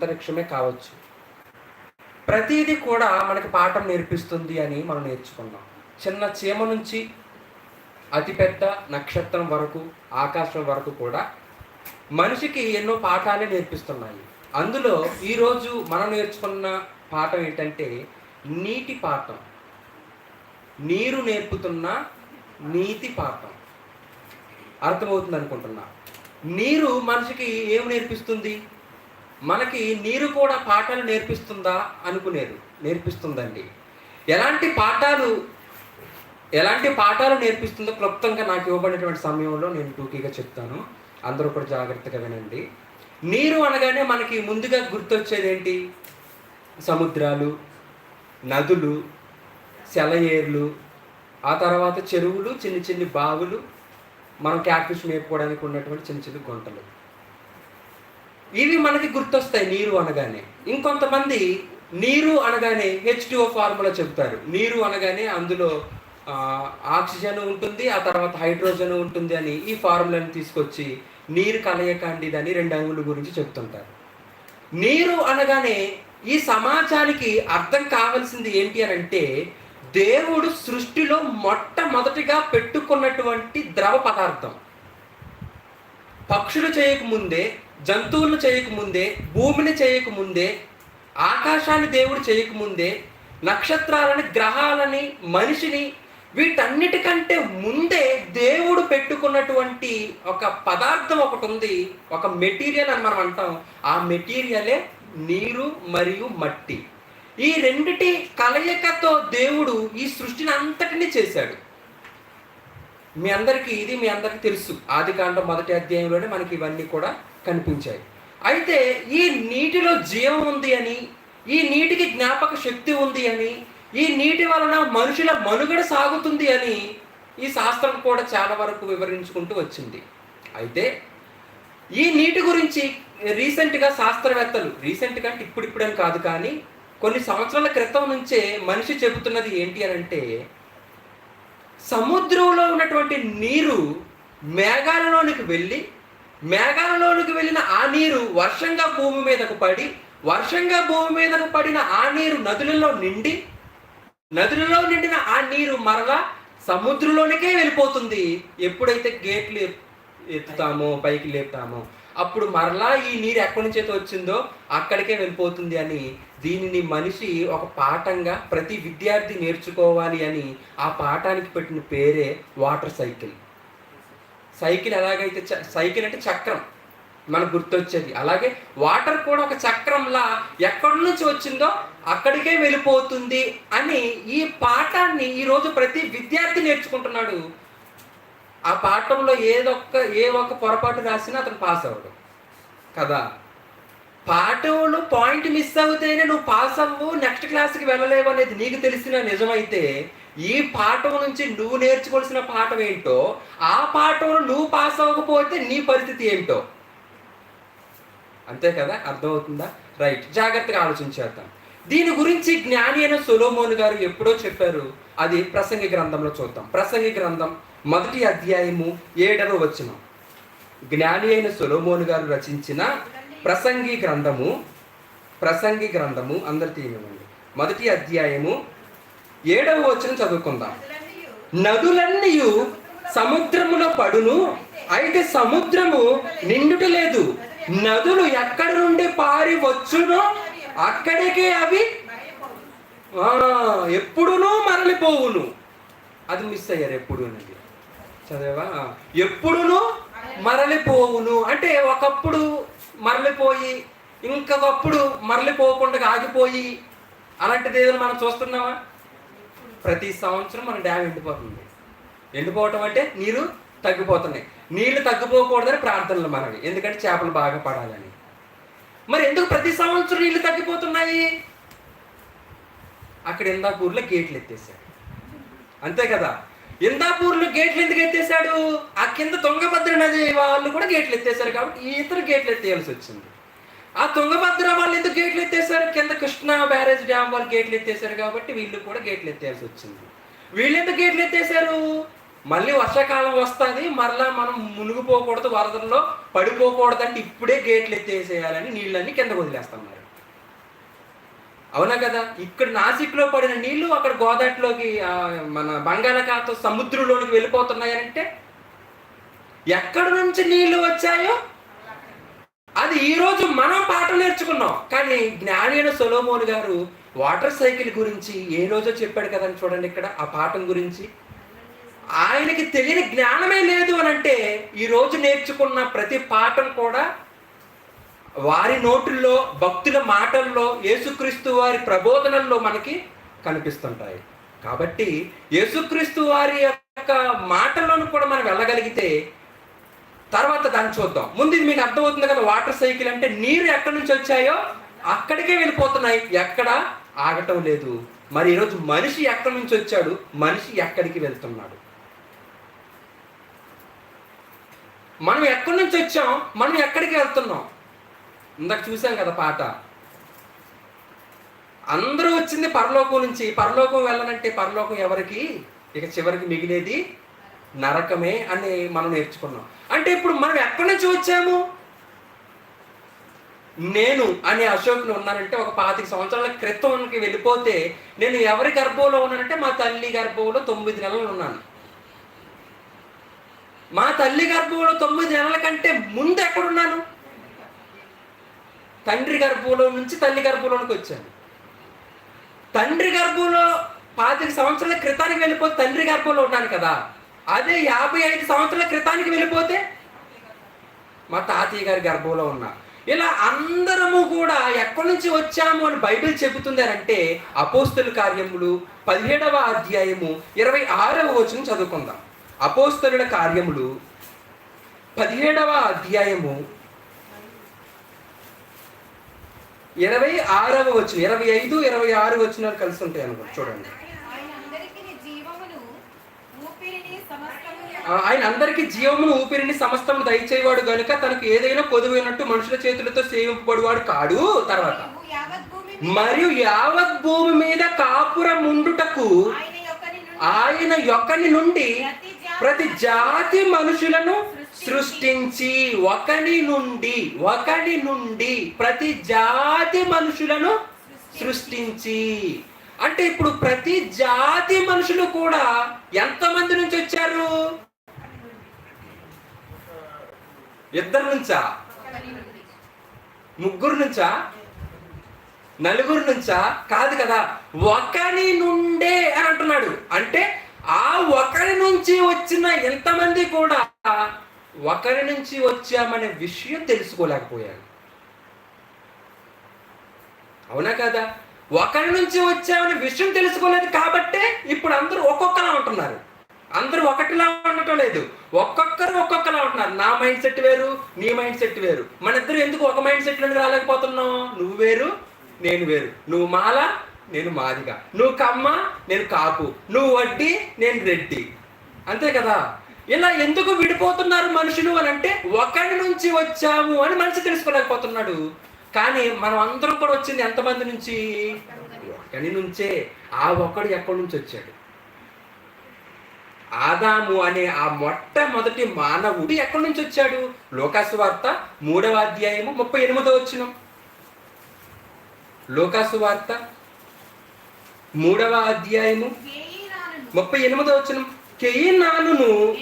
అంతరిక్షమే కావచ్చు. ప్రతిదీ కూడా మనకి పాఠం నేర్పిస్తుంది అని మనం నేర్చుకున్నాం. చిన్న చీమ నుంచి అతిపెద్ద నక్షత్రం వరకు ఆకాశం వరకు కూడా మనిషికి ఎన్నో పాఠాలే నేర్పిస్తున్నాయి. అందులో ఈరోజు మనం నేర్చుకున్న పాఠం ఏంటంటే నీటి పాఠం. నీరు నేర్పుతున్న నీతి పాఠం. అర్థమవుతుంది అనుకుంటున్నా నీరు మనిషికి ఏం నేర్పిస్తుంది? మనకి నీరు కూడా పాఠాలు నేర్పిస్తుందా అనుకునేరు నేర్పిస్తుందండి. ఎలాంటి పాఠాలు ఎలాంటి పాఠాలు నేర్పిస్తుందో క్లుప్తంగా నాకు ఇవ్వబడినటువంటి సమయంలో నేను టూకీగా చెప్తాను. అందరూ కూడా జాగ్రత్తగా వినండి. నీరు అనగానే మనకి ముందుగా గుర్తొచ్చేది ఏంటి? సముద్రాలు నదులు సెలయేర్లు ఆ తర్వాత చెరువులు చిన్న చిన్ని బావులు మనం క్యాట్ఫిష్ మేపుకోవడానికి ఉన్నటువంటి చిన్న చిన్న గుంటలు. ఇవి మనకి గుర్తొస్తాయి నీరు అనగానే. ఇంకొంతమంది నీరు అనగానే హెచ్ ఫార్ములా చెప్తారు. నీరు అనగానే అందులో ఆక్సిజన్ ఉంటుంది ఆ తర్వాత హైడ్రోజన్ ఉంటుంది అని ఈ ఫార్ములాని తీసుకొచ్చి నీరు కలయకండి అని రెండు అంగుల గురించి చెప్తుంటారు. నీరు అనగానే ఈ సమాజానికి అర్థం కావాల్సింది ఏంటి అని అంటే దేవుడు సృష్టిలో మొట్టమొదటిగా పెట్టుకున్నటువంటి ద్రవ పదార్థం. పక్షులు చేయకముందే జంతువులను చేయకముందే భూమిని చేయకముందే ఆకాశాన్ని దేవుడు చేయకముందే నక్షత్రాలని గ్రహాలని మనిషిని వీటన్నిటికంటే ముందే దేవుడు పెట్టుకున్నటువంటి ఒక పదార్థం ఒకటి ఉంది. ఒక మెటీరియల్ అని మనం అంటాం. ఆ మెటీరియలే నీరు మరియు మట్టి. ఈ రెండిటి కలయికతో దేవుడు ఈ సృష్టిని అంతటినీ చేశాడు. మీ అందరికీ ఇది మీ అందరికీ తెలుసు. ఆది కాండం మొదటి అధ్యాయంలోనే మనకి ఇవన్నీ కూడా కనిపించాయి. అయితే ఈ నీటిలో జీవం ఉంది అని ఈ నీటికి జ్ఞాపక శక్తి ఉంది అని ఈ నీటి వలన మనుషుల మనుగడ సాగుతుంది అని ఈ శాస్త్రం కూడా చాలా వరకు వివరించుకుంటూ వచ్చింది. అయితే ఈ నీటి గురించి రీసెంట్గా శాస్త్రవేత్తలు రీసెంట్గా అంటే ఇప్పుడిప్పుడని కాదు కానీ కొన్ని సంవత్సరాల క్రితం నుంచే మనిషి చెబుతున్నది ఏంటి అని అంటే సముద్రంలో ఉన్నటువంటి నీరు మేఘాలలోనికి వెళ్ళి మేఘాలలోనికి వెళ్ళిన ఆ నీరు వర్షంగా భూమి మీదకు పడి వర్షంగా భూమి మీదకు పడిన ఆ నీరు నదులలో నిండి నదులలో నిండిన ఆ నీరు మరలా సముద్రంలోనికే వెళ్ళిపోతుంది. ఎప్పుడైతే గేట్లు ఎత్- ఎత్తుతామో పైకి లేపుతామో అప్పుడు మరలా ఈ నీరు ఎక్కడి నుంచి అయితే వచ్చిందో అక్కడికే వెళ్ళిపోతుంది అని దీనిని మనిషి ఒక పాఠంగా ప్రతి విద్యార్థి నేర్చుకోవాలి అని ఆ పాఠానికి పెట్టిన పేరే వాటర్ సైకిల్. సైకిల్ ఎలాగైతే చ- సైకిల్ అంటే చక్రం. మనకు గుర్తొచ్చేది. అలాగే వాటర్ కూడా ఒక చక్రంలా ఎక్కడి నుంచి వచ్చిందో అక్కడికే వెళ్ళిపోతుంది అని ఈ పాఠాన్ని ఈరోజు ప్రతి విద్యార్థి నేర్చుకుంటున్నాడు. ఆ పాఠంలో ఏదొక్క ఏ ఒక్క పొరపాటు రాసినా అతను పాస్ అవ్వడు. కదా? పాఠంలో పాయింట్ మిస్ అవుతేనే నువ్వు పాస్ అవ్వు నెక్స్ట్ క్లాస్కి వెళ్ళలేవు అనేది నీకు తెలిసిన నిజమైతే ఈ పాఠం నుంచి నువ్వు నేర్చుకోవాల్సిన పాఠం ఏంటో ఆ పాఠంలో నువ్వు పాస్ అవ్వకపోతే నీ పరిస్థితి ఏంటో. అంతే కదా? అర్థమవుతుందా? రైట్ జాగ్రత్తగా ఆలోచించేద్దాం దీని గురించి జ్ఞాని అయిన సొలోమోన్ గారు ఎప్పుడో చెప్పారు. అది ప్రసంగి గ్రంథంలో చూద్దాం. ప్రసంగి గ్రంథం మొదటి అధ్యాయము ఏడవ వచనం. జ్ఞాని అయిన సొలోమోన్ గారు రచించిన ప్రసంగి గ్రంథము ప్రసంగి గ్రంథము అందరికీ తీయనివ్వండి మొదటి అధ్యాయము ఏడవ వచ్చిన చదువుకుందాం. నదులన్నీ సముద్రములో పడును అయితే సముద్రము నిండుట లేదు. నదులు ఎక్కడి నుండి పారి వచ్చునో అక్కడికే అవి ఎప్పుడునూ మరలిపోవును. అది మిస్ అయ్యారు ఎప్పుడు అనేది. చదివా ఎప్పుడునూ మరలిపోవును. అంటే ఒకప్పుడు మరలిపోయి ఇంకొకప్పుడు మరలిపోకుండా ఆగిపోయి అలాంటిది ఏదైనా మనం చూస్తున్నామా? ప్రతి సంవత్సరం మన డ్యామ్ ఎండిపోతుంది. ఎండిపోవటం అంటే నీరు తగ్గిపోతున్నాయి. నీళ్ళు తగ్గిపోకూడదని ప్రార్థనలు మనవి. ఎందుకంటే చేపలు బాగా పడాలని. మరి ఎందుకు ప్రతి సంవత్సరం నీళ్ళు తగ్గిపోతున్నాయి? అక్కడ ఇందాపూర్లో గేట్లు ఎత్తేసాడు అంతే కదా? ఇందాపూర్లో గేట్లు ఎందుకు ఎత్తేసాడు ఆ కింద తుంగభద్ర నది వాళ్ళు కూడా గేట్లు ఎత్తేసారు కాబట్టి ఇతర ఇతరు గేట్లు ఎత్తేయాల్సి వచ్చింది. ఆ తుంగభద్ర వాళ్ళు ఎందుకు గేట్లు ఎత్తేసారు కింద కృష్ణా బ్యారేజ్ డ్యామ్ వాళ్ళు గేట్లు ఎత్తేసారు కాబట్టి వీళ్ళు కూడా గేట్లు ఎత్తేయాల్సి వచ్చింది. వీళ్ళు ఎందుకు గేట్లు ఎత్తేసారు మళ్ళీ వర్షాకాలం వస్తుంది మరలా మనం మునిగిపోకూడదు వరదల్లో పడిపోకూడదు అంటే ఇప్పుడే గేట్లు ఎత్తేసేయాలని నీళ్ళని కింద వదిలేస్తున్నారు. అవునా కదా? ఇక్కడ నాసిక్లో పడిన నీళ్ళు అక్కడ గోదావరిలోకి మన బంగాళాఖాతం సముద్రంలోనికి వెళ్ళిపోతున్నాయంటే ఎక్కడి నుంచి నీళ్ళు వచ్చాయో అది ఈ రోజు మనం పాఠం నేర్చుకున్నాం. కానీ జ్ఞాని అయిన సొలోమోన్ గారు వాటర్ సైకిల్ గురించి ఏ రోజో చెప్పాడు కదండి చూడండి ఇక్కడ ఆ పాఠం గురించి. ఆయనకి తెలియని జ్ఞానమే లేదు అని అంటే ఈ రోజు నేర్చుకున్న ప్రతి పాఠం కూడా వారి నోటుల్లో భక్తుల మాటల్లో యేసుక్రీస్తు వారి ప్రబోధనల్లో మనకి కనిపిస్తుంటాయి. కాబట్టి యేసుక్రీస్తు వారి యొక్క మాటల్లోనూ కూడా మనం వెళ్ళగలిగితే తర్వాత దాన్ని చూద్దాం. ముందు ఇది మీకు అర్థమవుతుంది కదా వాటర్ సైకిల్ అంటే నీరు ఎక్కడి నుంచి వచ్చాయో? అక్కడికే వెళ్ళిపోతున్నాయి. ఎక్కడ? ఆగటం లేదు. మరి ఈరోజు మనిషి ఎక్కడి నుంచి వచ్చాడు? మనిషి ఎక్కడికి వెళ్తున్నాడు? మనం ఎక్కడి నుంచి వచ్చాం? మనం ఎక్కడికి వెళ్తున్నాం? ఇందాక చూసాం కదా పాట. అందరూ వచ్చింది పరలోకం నుంచి. పరలోకం వెళ్ళనంటే పరలోకం ఎవరికి? ఇక చివరికి మిగిలేది నరకమే అని మనం నేర్చుకున్నాం. అంటే ఇప్పుడు మనం ఎక్కడి నుంచి వచ్చాము? నేను అనే అశోక్ని ఉన్నానంటే ఒక పాతిక సంవత్సరాల క్రితంకి వెళ్ళిపోతే నేను ఎవరి గర్భంలో ఉన్నానంటే మా తల్లి గర్భంలో తొమ్మిది నెలలు ఉన్నాను. మా తల్లి గర్భంలో తొమ్మిది నెలల కంటే ముందు ఎక్కడున్నాను? తండ్రి గర్భంలో నుంచి తల్లి గర్భంలోనికి వచ్చాను. తండ్రి గర్భంలో పాతిక సంవత్సరాల క్రితానికి వెళ్ళిపోతే తండ్రి గర్భంలో ఉన్నాను కదా. అదే యాభై ఐదు సంవత్సరాల క్రితానికి వెళ్ళిపోతే మా తాతయ్య గారి గర్భంలో ఉన్నా ఇలా అందరము కూడా ఎక్కడి నుంచి వచ్చాము అని బైబిల్ చెబుతుంది అపోస్తుల కార్యములు పదిహేడవ అధ్యాయము ఇరవై ఆరవ వచనం చదువుకుందాం. అపోస్తలుల కార్యములు పదిహేడవ అధ్యాయము ఇరవై ఆరవ వచ్చిన ఇరవై ఐదు ఇరవై ఆరు వచనాలు కలిసి ఉంటాయి అనుకో చూడండి ఆయన అందరికీ జీవమును ఊపిరిని సమస్తమును ఆ, ఆయన అందరికీ జీవమును ఊపిరిని సమస్తము దయచేవాడు గనుక తనకు ఏదైనా కొదువైనట్టు మనుషుల చేతులతో సేవింపబడివాడు కాడు. తర్వాత మరియు యావత్ భూమి మీద కాపురం ఉండుటకు ఆయన యొక్కని నుండి ప్రతి జాతి మనుషులను సృష్టించి ఒకని నుండి ఒకని నుండి ప్రతి జాతి మనుషులను సృష్టించి. అంటే ఇప్పుడు ప్రతి జాతి మనుషులు కూడా ఎంతమంది నుంచి వచ్చారు? ఇద్దరు నుంచా? ముగ్గురు నుంచా? నలుగురు నుంచా? కాదు కదా. ఒకని నుండే అని అంటున్నాడు. అంటే ఆ ఒకరి నుంచి వచ్చిన ఎంతమంది కూడా ఒకరి నుంచి వచ్చామనే విషయం తెలుసుకోలేకపోయారు. అవునా కదా? ఒకరి నుంచి వచ్చామనే విషయం తెలుసుకోలేదు కాబట్టే ఇప్పుడు అందరూ ఒక్కొక్కలా ఉంటున్నారు. అందరూ ఒకటిలా ఉండటం లేదు. ఒక్కొక్కరు ఒక్కొక్కలా ఉంటున్నారు. నా మైండ్ సెట్ వేరు నీ మైండ్ సెట్ వేరు. మన ఇద్దరు ఎందుకు ఒక మైండ్ సెట్ నుండి రాలేకపోతున్నావు? నువ్వు వేరు నేను వేరు. నువ్వు మాల నేను మాదిగా. నువ్వు కమ్మ నేను కాపు. నువ్వు వడ్డీ నేను రెడ్డి. అంతే కదా? ఇలా ఎందుకు విడిపోతున్నారు మనుషులు అని అంటే ఒకరి నుంచి వచ్చాము అని మనిషి తెలుసుకోలేకపోతున్నాడు. కానీ మనం అందరం కూడా వచ్చింది ఎంతమంది నుంచి? ఒకరి నుంచే. ఆ ఒకడు ఎక్కడి నుంచి వచ్చాడు? ఆదాము అనే ఆ మొట్టమొదటి మానవుడు ఎక్కడి నుంచి వచ్చాడు? లోకాసు వార్త మూడవ అధ్యాయము ముప్పై ఎనిమిదో వచ్చిన లోకాసు వార్త మూడవ అధ్యాయము ముప్పై ఎనిమిదో వచ్చిన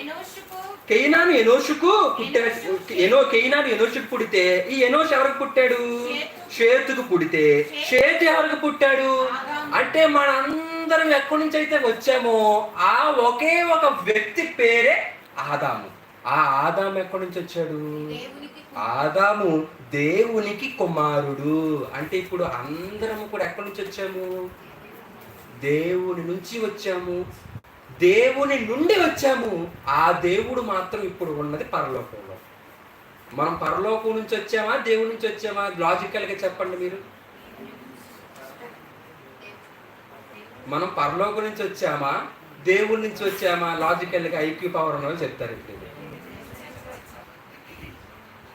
ఎనోషుకు. కెయినాను ఎనోషుకు పుట్టాడు ఎనో కెయినాను ఎనోషుకు పుడితే ఈ ఎనోష్ ఎవరికి పుట్టాడు? షేతుకు. పుడితే. షేతు. ఎవరికి పుట్టాడు? అంటే మనందరం ఎక్కడి నుంచి అయితే వచ్చామో ఆ ఒకే ఒక వ్యక్తి పేరే ఆదాము. ఆ ఆదాము ఎక్కడి నుంచి వచ్చాడు? ఆదాము దేవునికి కుమారుడు. అంటే ఇప్పుడు అందరము కూడా ఎక్కడి నుంచి వచ్చాము? దేవుని నుంచి వచ్చాము. దేవుని నుండి వచ్చాము. ఆ దేవుడు మాత్రం ఇప్పుడు ఉన్నది పరలోకంలో. మనం పరలోకం నుంచి వచ్చామా? దేవుడి నుంచి వచ్చామా? లాజికల్గా చెప్పండి మీరు. మనం పరలోకం నుంచి వచ్చామా? దేవుడి నుంచి వచ్చామా? లాజికల్గా ఐక్యూ పవర్ ఉన్న వాళ్ళు చెప్తారు ఇప్పుడు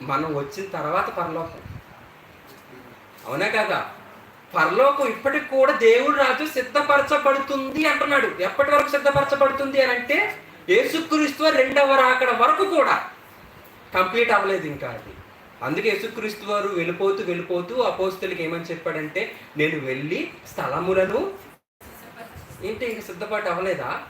మనం వచ్చిన తర్వాత పరలోకం. అవునా కదా? పరలోకం ఇప్పటికి కూడా దేవుడు రాజు సిద్ధపరచబడుతుంది అంటున్నాడు. ఎప్పటి వరకు సిద్ధపరచబడుతుంది అని అంటే యేసుక్రీస్తు రెండవ రాకడ వరకు కూడా. కంప్లీట్ అవ్వలేదు ఇంకా అది. అందుకే యేసుక్రీస్తు వారు వెళ్ళిపోతూ వెళ్ళిపోతూ అపోస్తులకి ఏమని చెప్పాడంటే నేను వెళ్ళి స్థలములను ఏంటి ఇంకా సిద్ధపాటు అవ్వలేదా?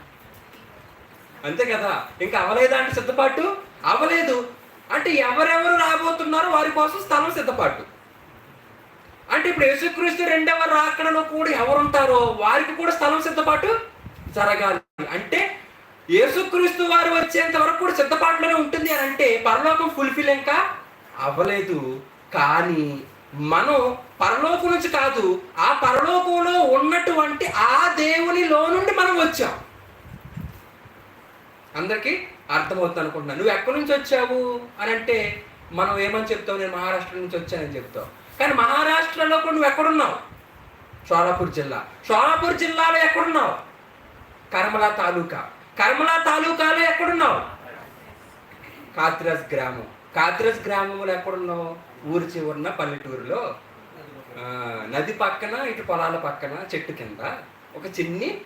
అంతే కదా ఇంకా అవ్వలేదా అంటే సిద్ధపాటు? అవ్వలేదు. అంటే ఎవరెవరు రాబోతున్నారో వారి కోసం స్థలం సిద్ధపాటు. అంటే ఇప్పుడు యేసుక్రీస్తు రెండవ రాకడలో కూడా ఎవరుంటారో వారికి కూడా స్థలం సిద్ధపాటు జరగాలి. అంటే యేసుక్రీస్తు వారు వచ్చేంత వరకు కూడా సిద్ధపాటులోనే ఉంటుంది అని అంటే పరలోకం ఫుల్ఫిల్ ఇంకా అవ్వలేదు. కానీ మనం పరలోకం నుంచి కాదు ఆ పరలోకంలో ఉన్నటువంటి ఆ దేవునిలో నుండి మనం వచ్చాం. అందరికీ అర్థమవుతుంది అనుకుంటున్నాను. నువ్వు ఎక్కడి నుంచి వచ్చావు అని అంటే మనం ఏమని చెప్తావు? నేను మహారాష్ట్ర నుంచి వచ్చానని చెప్తావు. కానీ మహారాష్ట్రలో కూడా నువ్వు ఎక్కడున్నావు? షోలాపూర్ జిల్లా. షోలాపూర్ జిల్లాలో ఎక్కడున్నావు? కర్మలా తాలూకా. కర్మలా తాలూకాలో ఎక్కడున్నావు? కాత్రస్ గ్రామం. కాత్రస్ గ్రామంలో ఎక్కడున్నావు? ఊరి చివరన పల్లెటూరులో నది పక్కన ఇటు పొలాల పక్కన చెట్టు కింద ఒక చిన్ని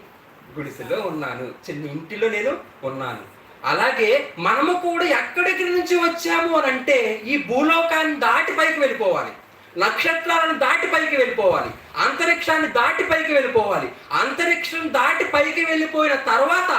గుడిసెలో ఉన్నాను. చిన్న ఇంటిలో నేను ఉన్నాను. అలాగే మనము కూడా ఎక్కడికి నుంచి వచ్చాము అని అంటే ఈ భూలోకాన్ని దాటి పైకి వెళ్ళిపోవాలి. నక్షత్రాలను దాటి పైకి వెళ్ళిపోవాలి. అంతరిక్షాన్ని దాటి పైకి వెళ్ళిపోవాలి. అంతరిక్షం దాటి పైకి వెళ్ళిపోయిన తర్వాత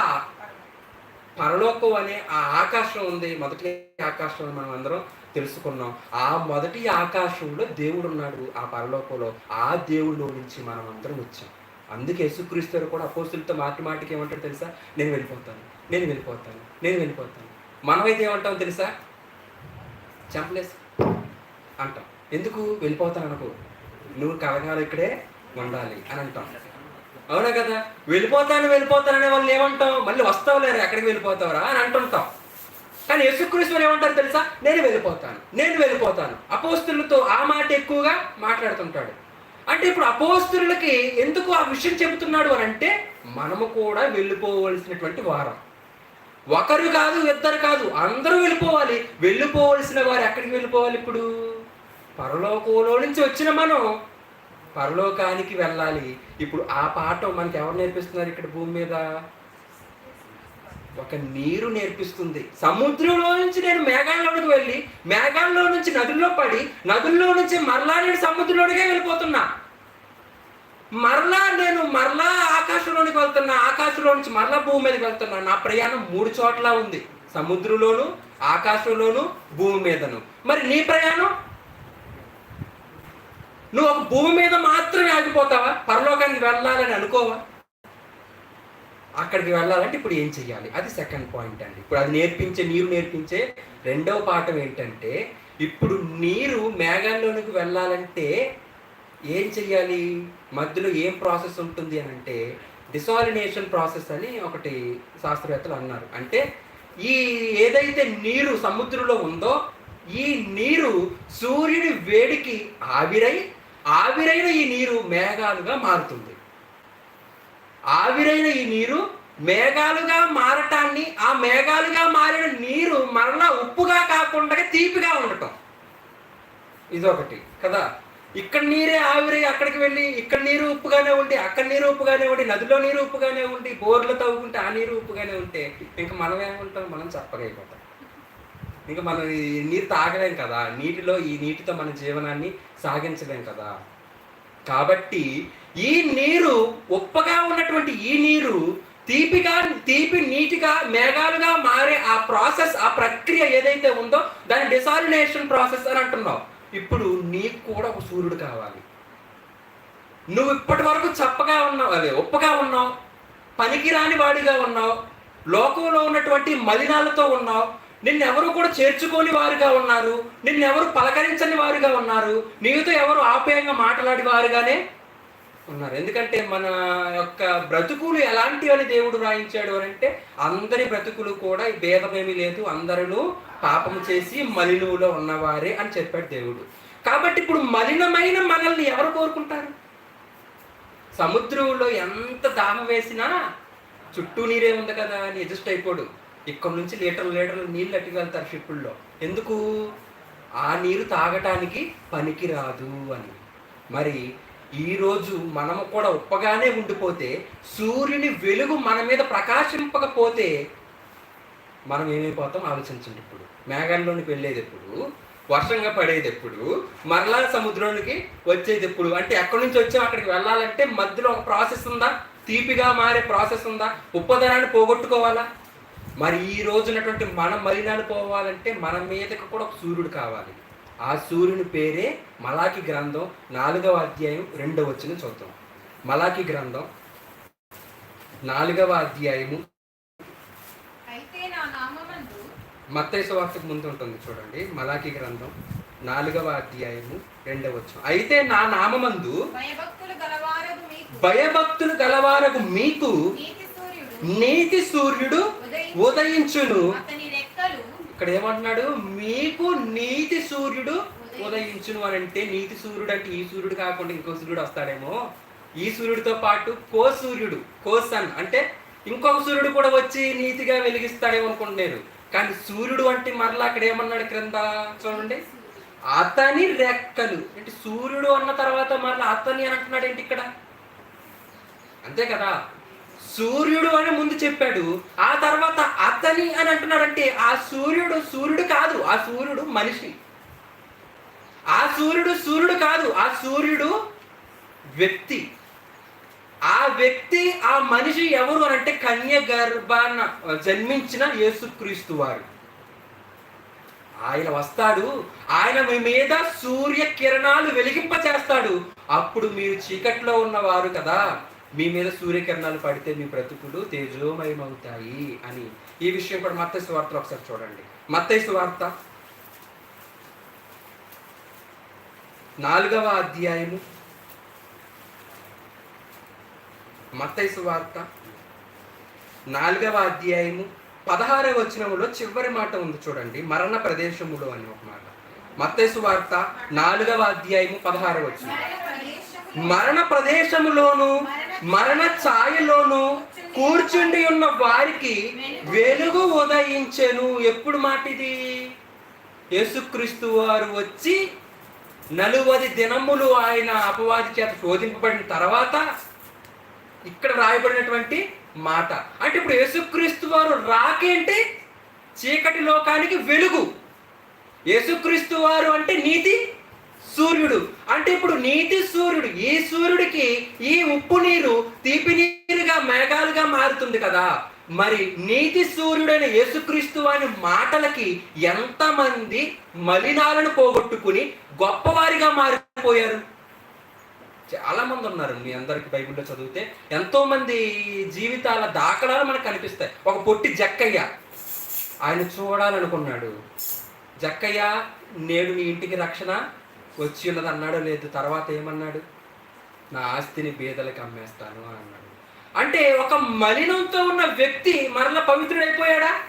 పరలోకం అనే ఆ ఆకాశం ఉంది. మొదటి ఆకాశం మనం అందరం తెలుసుకున్నాం. ఆ మొదటి ఆకాశంలో దేవుడు ఉన్నాడు ఆ పరలోకంలో. ఆ దేవుడిలో నుంచి మనం అందరం వచ్చాం. అందుకే యేసుక్రీస్తు కూడా అపోస్తులతో మాటి మాటికి ఏమంటాడు తెలుసా? నేను వెళ్ళిపోతాను. నేను వెళ్ళిపోతాను. నేను వెళ్ళిపోతాను. మనమైతే ఏమంటాం తెలుసా? చంపలేస్ అంటాం. ఎందుకు? వెళ్ళిపోతాను అనుకో. నువ్వు కలగాలి ఇక్కడే ఉండాలి అని అంటాం. అవునా కదా? వెళ్ళిపోతాను వెళ్ళిపోతాను అనే వాళ్ళు ఏమంటాం మళ్ళీ వస్తావు లేరు ఎక్కడికి వెళ్ళిపోతావురా? అని అంటుంటాం. కానీ యేసుక్రీస్తు ఏమంటారు తెలుసా? నేను వెళ్ళిపోతాను నేను వెళ్ళిపోతాను. అపోస్తులతో ఆ మాట ఎక్కువగా మాట్లాడుతుంటాడు. అంటే ఇప్పుడు అపోస్తులకి ఎందుకు ఆ విషయం చెబుతున్నాడు అని అంటే మనము కూడా వెళ్ళిపోవలసినటువంటి వారం. ఒకరు కాదు ఇద్దరు కాదు అందరూ వెళ్ళిపోవాలి. వెళ్ళిపోవలసిన వారు ఎక్కడికి వెళ్ళిపోవాలి ఇప్పుడు? పరలోకంలో నుంచి వచ్చిన మనం. పరలోకానికి వెళ్ళాలి. ఇప్పుడు ఆ పాఠం మనకి ఎవరు నేర్పిస్తున్నారు ఇక్కడ భూమి మీద? ఒక నీరు నేర్పిస్తుంది. సముద్రంలో నుంచి నేను మేఘాల్లోనికి వెళ్ళి మేఘాల్లో నుంచి నదుల్లో పడి నదుల్లో నుంచి మరలా నేను సముద్రంలోనికే వెళ్ళిపోతున్నా. మరలా నేను మరలా ఆకాశంలోనికి వెళ్తున్నా ఆకాశంలో నుంచి మరలా భూమి మీదకి వెళ్తున్నా. నా ప్రయాణం మూడు చోట్ల ఉంది. సముద్రంలోను ఆకాశంలోను భూమి మీదను. మరి నీ ప్రయాణం? నువ్వు ఒక భూమి మీద మాత్రమే ఆగిపోతావా? పరలోకానికి వెళ్ళాలని అనుకోవా? అక్కడికి వెళ్ళాలంటే ఇప్పుడు ఏం చెయ్యాలి? అది సెకండ్ పాయింట్ అండి. ఇప్పుడు అది నేర్పించే నీరు నేర్పించే రెండవ పాఠం ఏంటంటే ఇప్పుడు నీరు మేఘాల్లోనికి వెళ్ళాలంటే ఏం చెయ్యాలి? మధ్యలో ఏం ప్రాసెస్ ఉంటుంది అని అంటే డిసాలినేషన్ ప్రాసెస్ అని ఒకటి శాస్త్రవేత్తలు అన్నారు. అంటే ఈ ఏదైతే నీరు సముద్రంలో ఉందో ఈ నీరు సూర్యుని వేడికి ఆవిరై ఆవిరైన ఈ నీరు మేఘాలుగా మారుతుంది. ఆవిరైన ఈ నీరు మేఘాలుగా మారటాన్ని ఆ మేఘాలుగా మారిన నీరు మరలా ఉప్పుగా కాకుండా తీపిగా ఉండటం. ఇదొకటి కదా? ఇక్కడ నీరే ఆవిరై అక్కడికి వెళ్ళి ఇక్కడ నీరు ఉప్పుగానే ఉండి అక్కడ నీరు ఉప్పుగానే ఉండి నదిలో నీరు ఉప్పుగానే ఉండి బోర్లు తవ్వుకుంటే ఆ నీరు ఉప్పుగానే ఉంటే ఇంకా మనం ఏమంటాం? మనం చప్పగైపోతాం ఇంకా మనం ఈ నీరు తాగలేం కదా? నీటిలో ఈ నీటితో మన జీవనాన్ని సాగించలేం కదా? కాబట్టి ఈ నీరు ఉప్పగా ఉన్నటువంటి ఈ నీరు తీపిగా తీపి నీటిగా మేఘాలుగా మారే ఆ ప్రాసెస్ ఆ ప్రక్రియ ఏదైతే ఉందో దాని డిసాలినేషన్ ప్రాసెస్ అని అంటున్నావు ఇప్పుడు నీకు కూడా ఒక సూర్యుడు కావాలి. నువ్వు ఇప్పటి వరకు చప్పగా ఉన్నావు అదే ఉప్పగా ఉన్నావు పనికిరాని వాడిగా ఉన్నావు లోకంలో ఉన్నటువంటి మలినాలతో ఉన్నావు నిన్నెవరు కూడా చేర్చుకోని వారుగా ఉన్నారు నిన్నెవరు పలకరించని వారుగా ఉన్నారు నీతో ఎవరు ఆప్యాయంగా మాట్లాడి వారుగానే ఉన్నారు. ఎందుకంటే మన యొక్క బ్రతుకులు ఎలాంటివి అని దేవుడు రాయించాడు అని అంటే అందరి బ్రతుకులు కూడా భేదమేమీ లేదు. అందరూ పాపం చేసి మలినువులో ఉన్నవారే అని చెప్పాడు దేవుడు. కాబట్టి ఇప్పుడు మలినమైన మనల్ని ఎవరు కోరుకుంటారు? సముద్రంలో ఎంత దాహం వేసినా చుట్టూ నీరే ఉంది కదా అని అడ్జస్ట్ అయిపోడు. ఇక్కడ నుంచి లీటర్లు లీటర్లు నీళ్ళు అట్టుకెళ్తారు షిప్పుల్లో. ఎందుకు? ఆ నీరు తాగటానికి పనికి రాదు అని. మరి ఈరోజు మనము కూడా ఉప్పగానే ఉండిపోతే సూర్యుని వెలుగు మన మీద ప్రకాశింపకపోతే మనం ఏమైపోతాం ఆలోచించండి ఇప్పుడు. మేఘాల్లోనికి వెళ్ళేది ఎప్పుడు వర్షంగా పడేది ఎప్పుడు మరలా సముద్రంలోకి వచ్చేది ఎప్పుడు అంటే ఎక్కడి నుంచి వచ్చాం? అక్కడికి వెళ్ళాలంటే మధ్యలో ఒక ప్రాసెస్ ఉందా? తీపిగా మారే ప్రాసెస్ ఉందా? ఉప్పదనాన్ని పోగొట్టుకోవాలా? మరి ఈ రోజునటువంటి మన మలినాలు పోవాలంటే మన మీదకి కూడా ఒక సూర్యుడు కావాలి. ఆ సూర్యుని పేరే మలాకి గ్రంథం నాలుగవ అధ్యాయం రెండవ వచ్చిన చూద్దాం. మలాకి గ్రంథం నాలుగవ అధ్యాయము మత్తయి వార్తకు ముందు ఉంటుంది చూడండి. మలాకి గ్రంథం నాలుగవ అధ్యాయము రెండవ వచ్చిన అయితే నా నామమందు భయభక్తులు గలవారకు మీకు. నీతి సూర్యుడు ఉదయించును. ఇక్కడ ఏమంటున్నాడు మీకు నీతి సూర్యుడు ఉదయించును అని అంటే నీతి సూర్యుడు అంటే ఈ సూర్యుడు కాకుండా ఇంకో సూర్యుడు వస్తాడేమో. ఈ సూర్యుడితో పాటు కో సూర్యుడు కో సన్ అంటే ఇంకొక సూర్యుడు కూడా వచ్చి నీతిగా వెలిగిస్తాడేమో అనుకుంటున్నారు. కానీ సూర్యుడు అంటే మరలా అక్కడ ఏమన్నాడు క్రింద? చూడండి. అతని రెక్కలు అంటే సూర్యుడు అన్న తర్వాత మరలా అతని అని అంటున్నాడు ఏంటి ఇక్కడ? అంతే కదా. సూర్యుడు అని ముందు చెప్పాడు. ఆ తర్వాత అతని అని అంటున్నాడంటే ఆ సూర్యుడు సూర్యుడు కాదు ఆ సూర్యుడు మనిషి. ఆ సూర్యుడు సూర్యుడు కాదు ఆ సూర్యుడు వ్యక్తి. ఆ వ్యక్తి ఆ మనిషి ఎవరు అని అంటే కన్య గర్భాన జన్మించిన యేసుక్రీస్తు వారు. ఆయన వస్తాడు ఆయన మీ మీద సూర్య కిరణాలు వెలిగింప చేస్తాడు అప్పుడు మీరు చీకట్లో ఉన్నవారు కదా. మీ మీద సూర్యకిరణాలు పడితే మీ బ్రతుకులు తేజోమయమవుతాయి అని. ఈ విషయం కూడా మత్తయి వార్తలో ఒకసారి చూడండి. మత్తయి వార్త నాలుగవ అధ్యాయము. మత్తయి వార్త నాలుగవ అధ్యాయము పదహారవ వచనములో చివరి మాట ఉంది చూడండి. మరణ ప్రదేశములో అని ఒక మాట. మత్తయి వార్త నాలుగవ అధ్యాయము పదహారవ వచనం. మరణ ప్రదేశములోను మరణ ఛాయలోను కూర్చుండి ఉన్న వారికి వెలుగు ఉదయించెను. ఎప్పుడు మాట ఇది యేసుక్రీస్తు వారు వచ్చి నలువది దినములు ఆయన అపవాది చేత శోధింపబడిన తర్వాత ఇక్కడ రాయబడినటువంటి మాట. అంటే ఇప్పుడు యేసుక్రీస్తు వారు రాకేంటి చీకటి లోకానికి వెలుగు. యేసుక్రీస్తు వారు అంటే నీతి సూర్యుడు. అంటే ఇప్పుడు నీతి సూర్యుడు ఈ సూర్యుడికి ఈ ఉప్పు నీరు తీపి నీరుగా మేఘాలుగా మారుతుంది కదా. మరి నీతి సూర్యుడైన యేసుక్రీస్తు అని మాటలకి ఎంతమంది మలినాలను పోగొట్టుకుని గొప్పవారిగా మారిపోయారు? చాలా మంది ఉన్నారు. మీ అందరికి బైబిల్లో చదివితే ఎంతో మంది జీవితాల దాఖలాలు మనకు కనిపిస్తాయి. ఒక పొట్టి జక్కయ్య ఆయన చూడాలనుకున్నాడు. జక్కయ్య నేడు నీ ఇంటికి రక్షణ వచ్చి ఉన్నది అన్నాడో లేదు తర్వాత ఏమన్నాడు? నా ఆస్తిని బీదలకు అమ్మేస్తాను అని అన్నాడు. అంటే ఒక మలినంతో ఉన్న వ్యక్తి మరల పవిత్రుడైపోయాడా?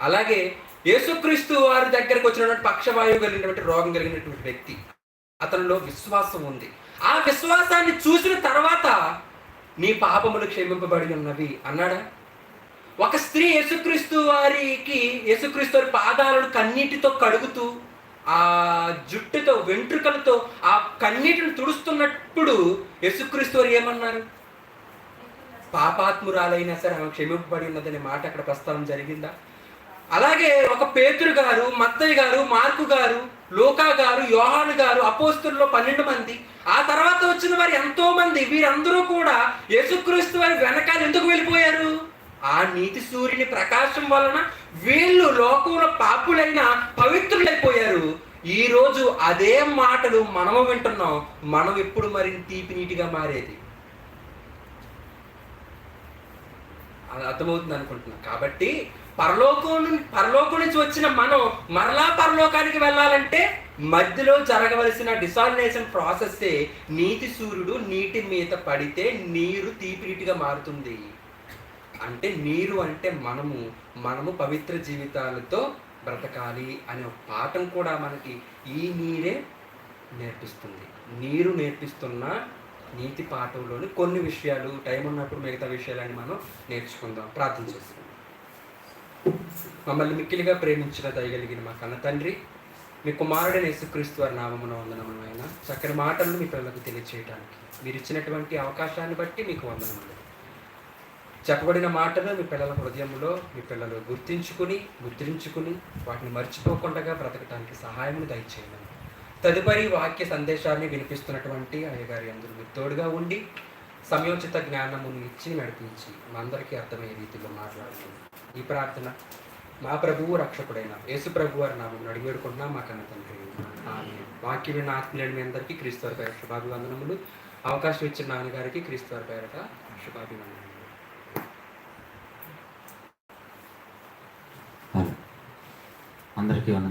అలాగే యేసుక్రీస్తు వారి దగ్గరకు వచ్చినటువంటి పక్షవాయువు కలిగినటువంటి రోగం కలిగినటువంటి వ్యక్తి అతనిలో విశ్వాసం ఉంది. ఆ విశ్వాసాన్ని చూసిన తర్వాత నీ పాపములు క్షమింపబడి ఉన్నవి అన్నాడా? ఒక స్త్రీ యేసుక్రీస్తు వారికి యేసుక్రీస్తు వారి పాదాలను కన్నీటితో కడుగుతూ ఆ జుట్టుతో వెంట్రుకలతో ఆ కన్నీటిని తుడుస్తున్నప్పుడు యేసుక్రీస్తు వారు ఏమన్నారు? పాపాత్మురాలైనా సరే ఆమె క్షమింపబడి ఉన్నదనే మాట అక్కడ ప్రస్తావన జరిగిందా? అలాగే ఒక పేతురు గారు మత్తయ్య గారు మార్కు గారు లోకా గారు యోహాను గారు అపోస్తుల్లో పన్నెండు మంది. ఆ తర్వాత వచ్చిన వారు ఎంతో మంది. వీరందరూ కూడా యేసుక్రీస్తు వారి వెనకాల ఎందుకు వెళ్ళిపోయారు? ఆ నీతి సూర్యుని ప్రకాశం వలన వీళ్ళు లోకంలో పాపులైన పవిత్రులైపోయారు. ఈ రోజు అదే మాటలు మనము వింటున్నాం. మనం ఎప్పుడు మరి తీపి నీటిగా మారేది? అది అర్థమవుతుంది అనుకుంటున్నాం. కాబట్టి పరలోకం నుండి పరలోకం నుంచి వచ్చిన మనం మరలా పరలోకానికి వెళ్ళాలంటే మధ్యలో జరగవలసిన డిసాలినేషన్ ప్రాసెస్సే నీతి సూర్యుడు నీటి మీద పడితే నీరు తీపి నీటిగా మారుతుంది. అంటే నీరు అంటే మనము మనము పవిత్ర జీవితాలతో బ్రతకాలి అనే ఒక పాఠం కూడా మనకి ఈ నీరే నేర్పిస్తుంది. నీరు నేర్పిస్తున్న నీతి పాఠంలోని కొన్ని విషయాలు టైం ఉన్నప్పుడు మిగతా విషయాలని మనం నేర్చుకుందాం. ప్రార్థన చేసుకుందాం మమ్మల్ని మిక్కిలిగా ప్రేమించిన దయగలిగిన మా కన్న తండ్రి మీ కుమారుడైన యేసుక్రీస్తు వారి నామమున వందనములు అయినా చక్కని మాటలను మీ పిల్లలకు తెలియచేయడానికి మీరు ఇచ్చినటువంటి అవకాశాన్ని బట్టి మీకు వందనములు. చెప్పబడిన మాటలు మీ పిల్లల హృదయంలో మీ పిల్లలు గుర్తించుకుని ముద్రించుకుని వాటిని మర్చిపోకుండా బ్రతకటానికి సహాయమును దయచేయమని తదుపరి వాక్య సందేశాన్ని వినిపిస్తున్నటువంటి అయ్యగారి అందరూ మీరు తోడుగా ఉండి సమయోచిత జ్ఞానమును ఇచ్చి నడిపించి మా అందరికీ అర్థమయ్యే రీతిలో మాట్లాడుతుంది. ఈ ప్రార్థన మా ప్రభువు రక్షకుడైన యేసు ప్రభు వారి నామం అడిగి మా కన్న తండ్రి. వాక్యం విన్న ఆత్మీయులైన మీ అందరికీ క్రీస్తు వారి పేరట శుభాభివందనములు. అవకాశం ఇచ్చిన నాన్నగారికి క్రీస్తు వారి పేరట శుభాభివందనములు. అందరికీ వందనాలు.